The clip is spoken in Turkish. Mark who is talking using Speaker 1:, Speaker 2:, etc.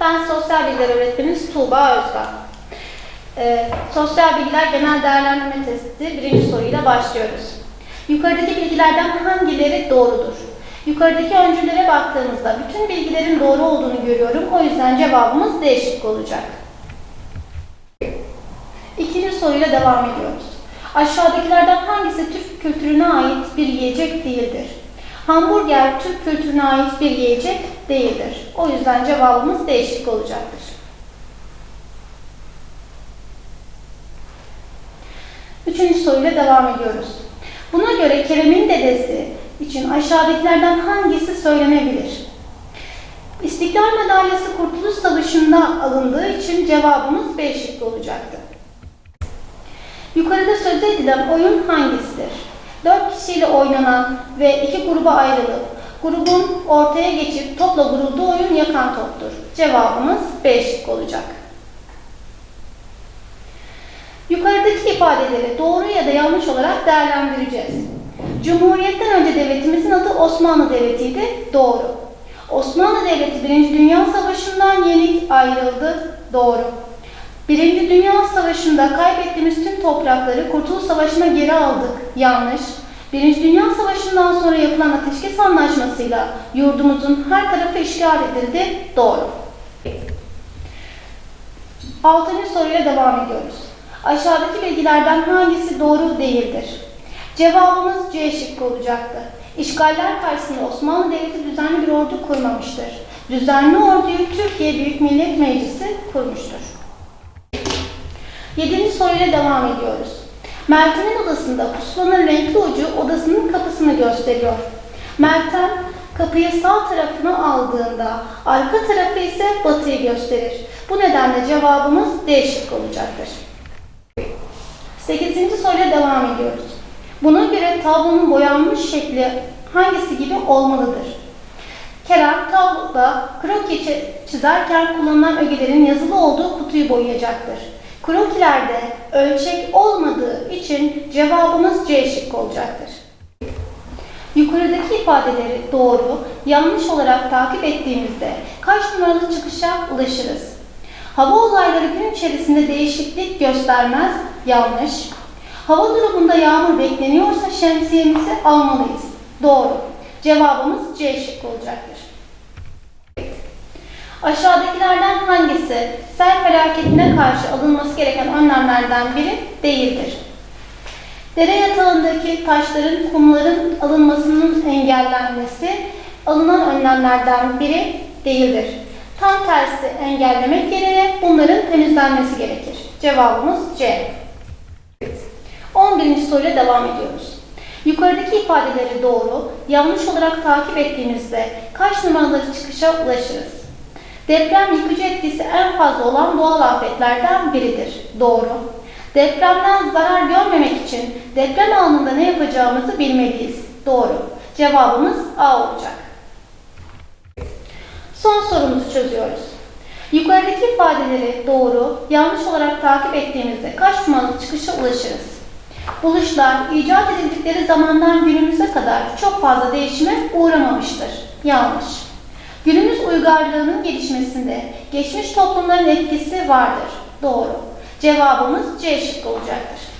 Speaker 1: Ben sosyal bilgiler öğretmeniniz Tuğba Özkan. Ee, sosyal bilgiler genel değerlendirme testi birinci soruyla başlıyoruz. Yukarıdaki bilgilerden hangileri doğrudur? Yukarıdaki öncüllere baktığımızda bütün bilgilerin doğru olduğunu görüyorum. O yüzden cevabımız D şıkkı olacak. İkinci soruyla devam ediyoruz. Aşağıdakilerden hangisi Türk kültürüne ait bir yiyecek değildir? Hamburger Türk kültürüne ait bir yiyecek değildir. O yüzden cevabımız D şıkkı olacaktır. Üçüncü soruyla devam ediyoruz. Buna göre Kerem'in dedesi için aşağıdakilerden hangisi söylenebilir? İstiklal Madalyası Kurtuluş Savaşı'nda alındığı için cevabımız B şıkkı olacaktı. Yukarıda söz edilen oyun hangisidir? Dört kişiyle oynanan ve iki gruba ayrılıp grubun ortaya geçip topla vurulduğu oyun yakan toptur. Cevabımız B şıkkı olacak. Yukarıdaki ifadeleri doğru ya da yanlış olarak değerlendireceğiz. Cumhuriyetten önce devletimizin adı Osmanlı Devleti'ydi. Doğru. Osmanlı Devleti Birinci Dünya Savaşı'ndan yenik ayrıldı. Doğru. Birinci Dünya Savaşı'nda kaybettiğimiz tüm toprakları Kurtuluş Savaşı'na geri aldık. Yanlış. Birinci Dünya Savaşı'ndan sonra yapılan ateşkes anlaşmasıyla yurdumuzun her tarafı işgal edildi. Doğru. Altıncı soruyla devam ediyoruz. Aşağıdaki bilgilerden hangisi doğru değildir? Cevabımız C şıkkı olacaktı. İşgaller karşısında Osmanlı Devleti düzenli bir ordu kurmamıştır. Düzenli orduyu Türkiye Büyük Millet Meclisi kurmuştur. Yedinci soruyla devam ediyoruz. Meltem'in odasında pusulanın renkli ucu odasının kapısını gösteriyor. Meltem kapıyı sağ tarafına aldığında arka tarafı ise batıyı gösterir. Bu nedenle cevabımız D şıkkı olacaktır. Sekizinci soruyla devam ediyoruz. Buna göre tablonun boyanmış şekli hangisi gibi olmalıdır? Kerem tabloda kroki çi- çizerken kullanılan ögelerin yazılı olduğu kutuyu boyayacaktır. Krokilerde ölçek olmadığı için cevabımız C şıkkı olacaktır. Yukarıdaki ifadeleri doğru, yanlış olarak takip ettiğimizde kaç numaralı çıkışa ulaşırız? Hava olayları gün içerisinde değişiklik göstermez, yanlış. Hava durumunda yağmur bekleniyorsa şemsiyemizi almalıyız. Doğru. Cevabımız C şıkkı olacaktır. Aşağıdakilerden hangisi sel felaketine karşı alınması gereken önlemlerden biri değildir? Dere yatağındaki taşların, kumların alınmasının engellenmesi alınan önlemlerden biri değildir. Tam tersi engellemek yerine bunların temizlenmesi gerekir. Cevabımız C. 11. soruyla devam ediyoruz. Yukarıdaki ifadeleri doğru, yanlış olarak takip ettiğimizde kaç numaralı çıkışa ulaşırız? Deprem yıkıcı etkisi en fazla olan doğal afetlerden biridir. Doğru. Depremden zarar görmemek için deprem anında ne yapacağımızı bilmeliyiz. Doğru. Cevabımız A olacak. Son sorumuzu çözüyoruz. Yukarıdaki ifadeleri doğru, yanlış olarak takip ettiğimizde kaç numaralı çıkışa ulaşırız? Buluşlar icat edildikleri zamandan günümüze kadar çok fazla değişime uğramamıştır. Yanlış. Günümüz uygarlığının gelişmesinde geçmiş toplumların etkisi vardır. Doğru. Cevabımız C şıkkı olacaktır.